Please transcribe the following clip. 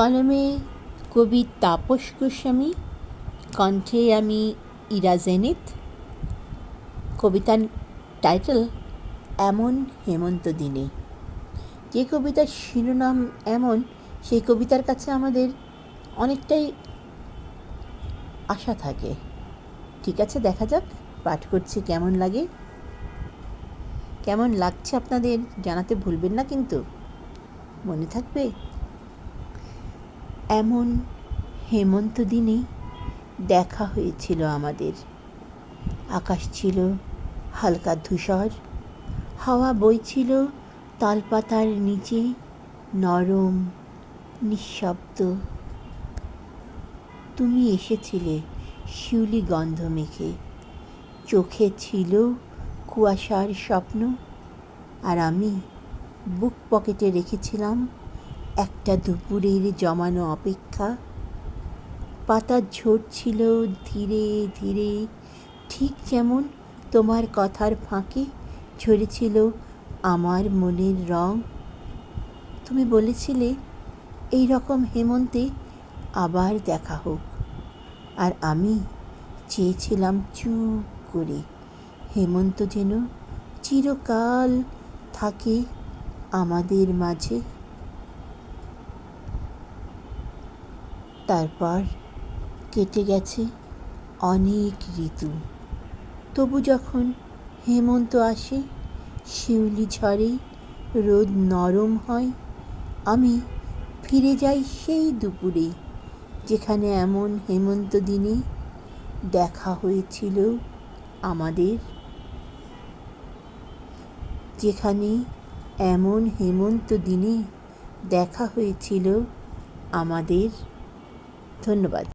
কলমে কবি তাপস গোস্বামী, কণ্ঠে আমি ইরা জেনিত। কবিতার টাইটেল, এমন হেমন্ত দিনে। যে কবিতার শিরোনাম এমন, সেই কবিতার কাছে আমাদের অনেকটাই আশা থাকে। ঠিক আছে, দেখা যাক, পাঠ করছি কেমন লাগে। কেমন লাগছে আপনাদের জানাতে ভুলবেন না কিন্তু। মনে থাকবে? এমন হেমন্ত দিনে দেখা হয়েছিল আমাদের। আকাশ ছিল হালকা ধূসর, হাওয়া বইছিল তালপাতার নিচে নরম, নিঃশব্দ। তুমি এসেছিলে শিউলি গন্ধ মেখে। চোখে ছিল কুয়াশার স্বপ্ন, আর আমি বুক পকেটে রেখেছিলাম একটা দুপুরের জমানো অপেক্ষা। পাতা ঝরছিল ধীরে ধীরে। ঠিক যেমন তোমার কথার ফাঁকে ঝরেছিল আমার মনের রং। তুমি বলেছিলে, এই রকম হেমন্তে আবার দেখা হোক। আর আমি চেয়েছিলাম চুপ করে। হেমন্ত যেন চিরকাল থাকে আমাদের মাঝে। তারপর কেটে গেছে অনেক ঋতু। তবু যখন হেমন্ত আসে, শিউলি ঝরে রোদ নরম হয়, আমি ফিরে যাই সেই দুপুরে, যেখানে এমন হেমন্ত দিনে দেখা হয়েছিল আমাদের। যেখানে এমন হেমন্ত দিনে দেখা হয়েছিল আমাদের। ধন্যবাদ।